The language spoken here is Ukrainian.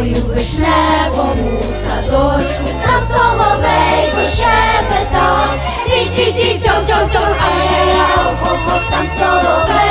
тобою в вишневому садочку, та соловей пощебетав, тій тій тій тьом тьом тьом е, ай яй яй хо хо там соловей.